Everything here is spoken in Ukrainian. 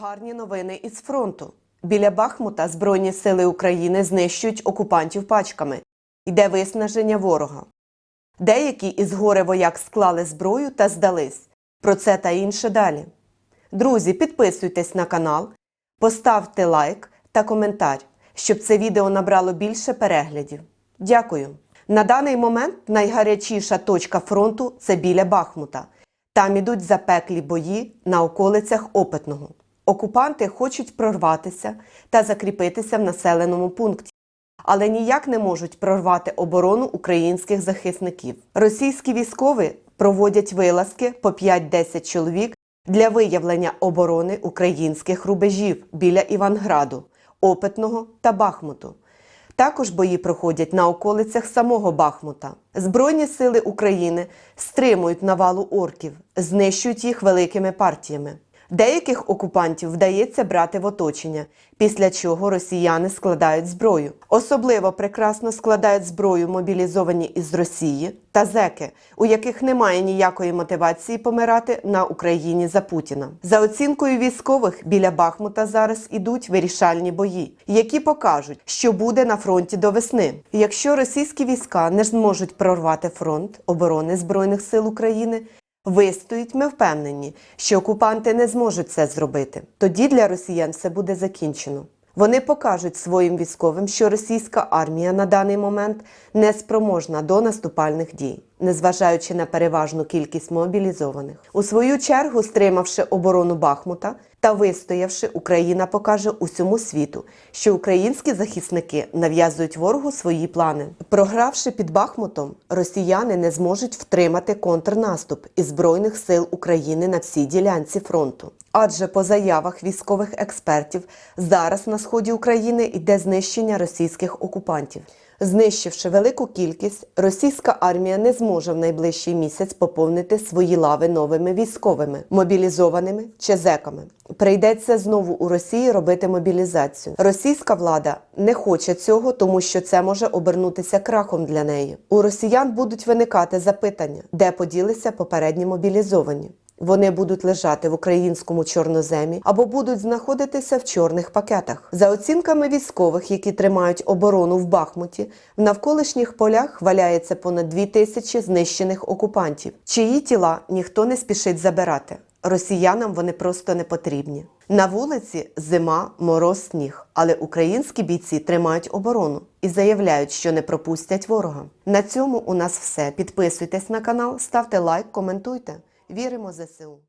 Гарні новини із фронту. Біля Бахмута Збройні сили України знищують окупантів пачками. Йде виснаження ворога. Деякі із горе вояк склали зброю та здались. Про це та інше далі. Друзі, підписуйтесь на канал, поставте лайк та коментар, щоб це відео набрало більше переглядів. Дякую. На даний момент найгарячіша точка фронту це біля Бахмута. Там ідуть запеклі бої на околицях Опитного. Окупанти хочуть прорватися та закріпитися в населеному пункті, але ніяк не можуть прорвати оборону українських захисників. Російські військові проводять вилазки по 5-10 чоловік для виявлення оборони українських рубежів біля Іванграду, Опитного та Бахмуту. Також бої проходять на околицях самого Бахмута. Збройні сили України стримують навалу орків, знищують їх великими партіями. Деяких окупантів вдається брати в оточення, після чого росіяни складають зброю. Особливо прекрасно складають зброю мобілізовані із Росії та зеки, у яких немає ніякої мотивації помирати на Україні за Путіна. За оцінкою військових, біля Бахмута зараз ідуть вирішальні бої, які покажуть, що буде на фронті до весни. Якщо російські війська не зможуть прорвати фронт оборони Збройних сил України, Вистоїть, ми впевнені, що окупанти не зможуть це зробити. Тоді для росіян все буде закінчено. Вони покажуть своїм військовим, що російська армія на даний момент не спроможна до наступальних дій, незважаючи на переважну кількість мобілізованих. У свою чергу, стримавши оборону Бахмута та вистоявши, Україна покаже усьому світу, що українські захисники нав'язують ворогу свої плани. Програвши під Бахмутом, росіяни не зможуть втримати контрнаступ із збройних сил України на всій ділянці фронту. Адже по заявах військових експертів зараз на сході України йде знищення російських окупантів. Знищивши велику кількість, російська армія не зможе в найближчий місяць поповнити свої лави новими військовими, мобілізованими чи зеками. Прийдеться знову у Росії робити мобілізацію. Російська влада не хоче цього, тому що це може обернутися крахом для неї. У росіян будуть виникати запитання, де поділися попередні мобілізовані. Вони будуть лежати в українському чорноземі або будуть знаходитися в чорних пакетах. За оцінками військових, які тримають оборону в Бахмуті, в навколишніх полях валяється понад дві тисячі знищених окупантів, чиї тіла ніхто не спішить забирати. Росіянам вони просто не потрібні. На вулиці зима, мороз, сніг, але українські бійці тримають оборону і заявляють, що не пропустять ворога. На цьому у нас все. Підписуйтесь на канал, ставте лайк, коментуйте. Віримо ЗСУ.